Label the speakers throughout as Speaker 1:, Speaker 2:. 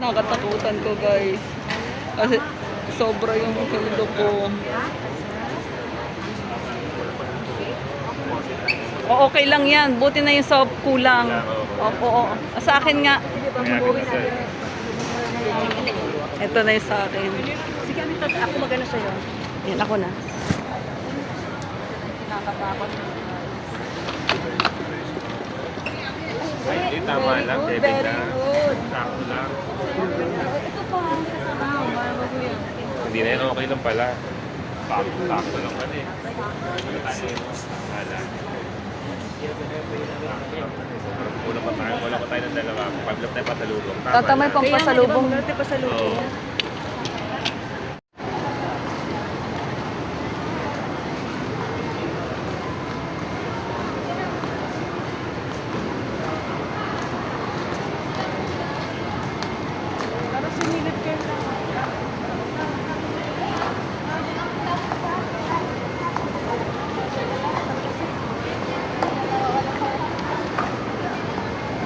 Speaker 1: Nakatakutan ko guys. Kasi sobra yung kilo ko. O, okay lang yan. Buti na yung sa kulang. Opo, oo. Sa akin nga. Ito na yung sa akin.
Speaker 2: Sige, ano ako magano sa'yo.
Speaker 1: Yan, ako na.
Speaker 2: Nakakatakot.
Speaker 3: Ay, hindi, tama lang. Seven
Speaker 2: Very good.
Speaker 3: Sakto lang.
Speaker 2: Ito pa, kasama ko. Para mo yan.
Speaker 3: Hindi na yun, okay lang pala. Sakto, sakto lang pala eh. Wala. Kulang pa tayo, wala pa tayo ng dalawa. Pag-lap tayo pasalubong. Tama
Speaker 1: Tatamay pang pasalubong.
Speaker 2: Kaya nga, di ba, pasalubong.
Speaker 3: Oo.
Speaker 2: Para sumilip kayo lang.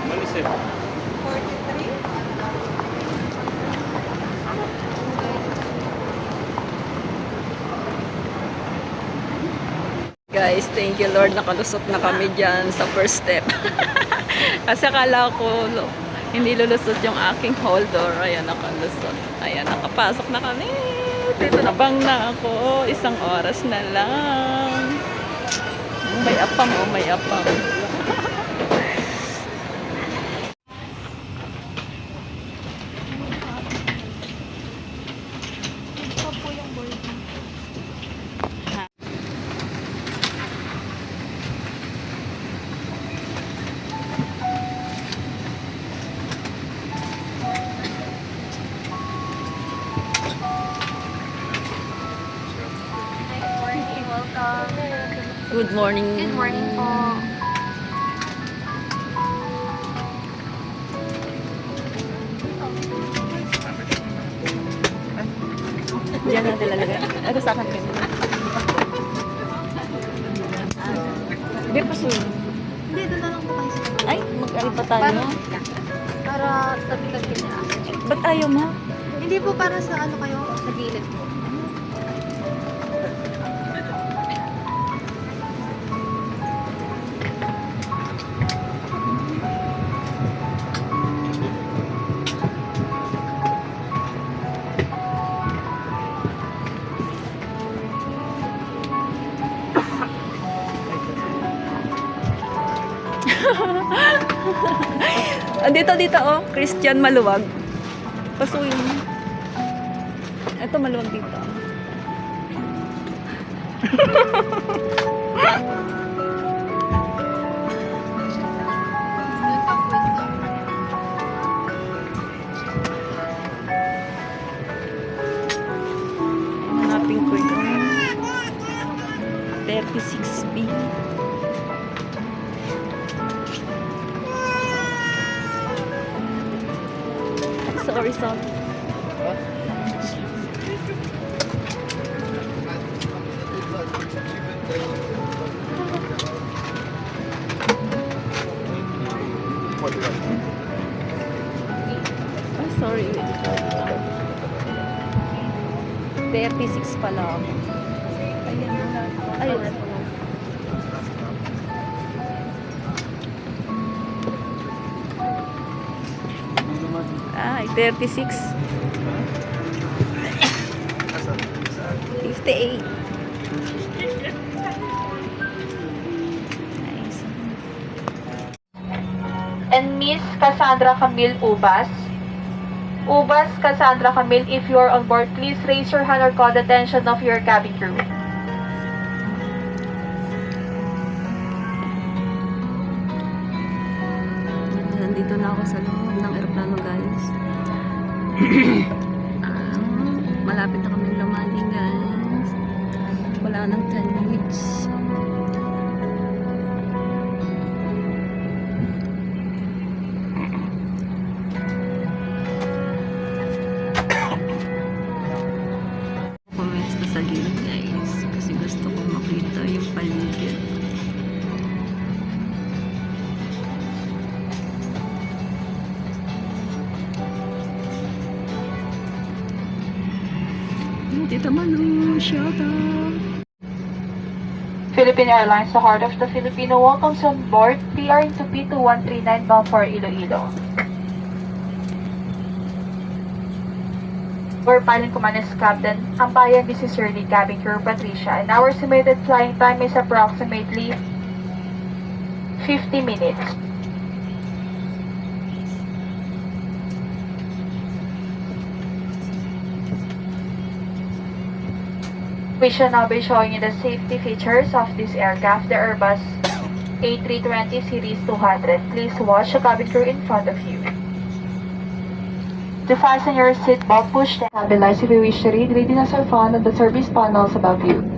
Speaker 3: Malis eh.
Speaker 2: 43?
Speaker 1: Guys, thank you Lord. Nakalusot na kami dyan sa first step. Kasi akala ko lo, hindi lulusot yung aking hold door. Ayan, nakalusot. Ayan, nakapasok na kami. Dito na bang na ako. Isang oras na lang. May apam, oh, may apam.
Speaker 2: Good morning.
Speaker 1: Good morning
Speaker 2: po.
Speaker 1: Diyan natin lalagay. Ito sa akin ganun. Hindi pa
Speaker 2: Hindi, doon na lang po kayo sa
Speaker 1: Ay, mag-ari pa tayo.
Speaker 2: Para, para tabi-tabi na.
Speaker 1: Ba't ayaw mo?
Speaker 2: Hindi po para sa ano kayo, sa gilid po.
Speaker 1: dito, dito, oh. Christian Maluwag. Mo. Ito, maluwag dito. Hanapin ko yung 36B. Sorry. Ay, sorry. 36 pala ako. Ayun. Ay, 36. 58. Nice.
Speaker 4: and Miss Cassandra Camille Ubas. Ubas Cassandra Camille, if you're on board, please raise your hand or call the attention of your cabin crew.
Speaker 1: Ah, malapit na kami lumating, guys. Wala nang 10 minutes. Tita Manu, shout out.
Speaker 4: Philippine Airlines, the heart of the Filipino, welcomes on board PR into P2139 bound for Iloilo. Our pilot command Captain Ampayan, this is Shirley, cabin crew Patricia, and our estimated flying time is approximately 50 minutes. We shall now be showing you the safety features of this aircraft, the Airbus A320 Series 200. Please watch the cabin crew in front of you. To fasten your seatbelt, push the lights if you wish to read. Readiness are found on the service panels above you.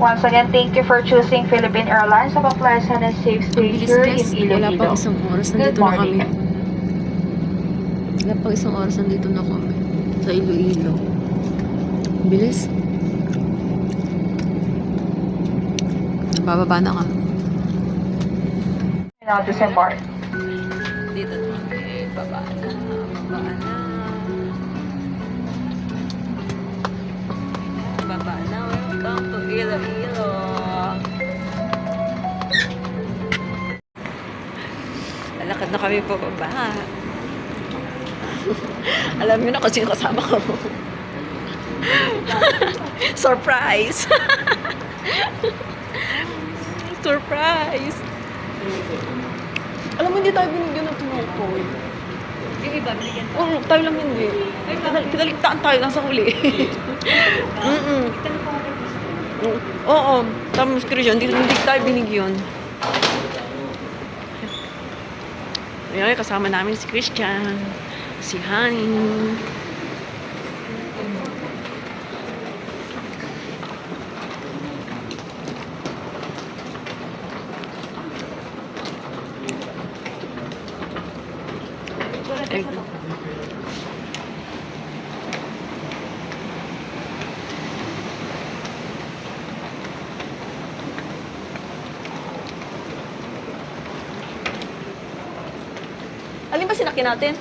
Speaker 4: Once again, thank you for choosing Philippine Airlines. Have a pleasant and safe stay here in
Speaker 1: wala pang
Speaker 4: Iloilo.
Speaker 1: isang oras,
Speaker 4: Good
Speaker 1: nandito na kami.
Speaker 4: morning.
Speaker 1: Wala pang isang oras, nandito na kami. Sa Iloilo. Bilis. Bababa na kami.
Speaker 4: Now disembark.
Speaker 1: Welcome to Iloilo. Lalakad na kami pababa. Alam niyo na kasi yung kasama ko. Surprise! Surprise! Alam mo, hindi tayo binigyan ng tumukoy.
Speaker 2: Yung iba, binigyan ko.
Speaker 1: Oo, tayo lang hindi. Pinal- Pinaligtaan tayo, nasa huli. Mm-mm.
Speaker 2: Ko.
Speaker 1: Oo, tapos Christian, hindi, hindi tayo binigyan. Ayan, kasama namin si Christian, si Honey. Eh, Alin ba sinaki natin?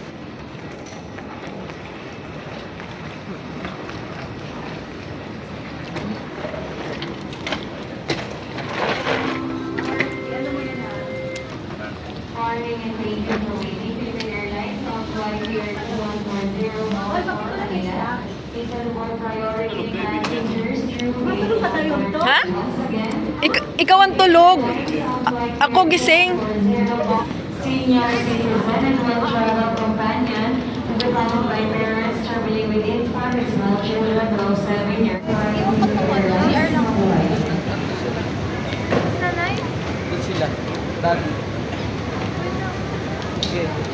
Speaker 4: Flight here 2110 Manila. Is a more priority
Speaker 2: Senior Senior Management
Speaker 1: Travel
Speaker 4: Companion, undertaken
Speaker 1: by parents traveling with infants, small children
Speaker 4: below 7 years. Sila. Dati. Okay.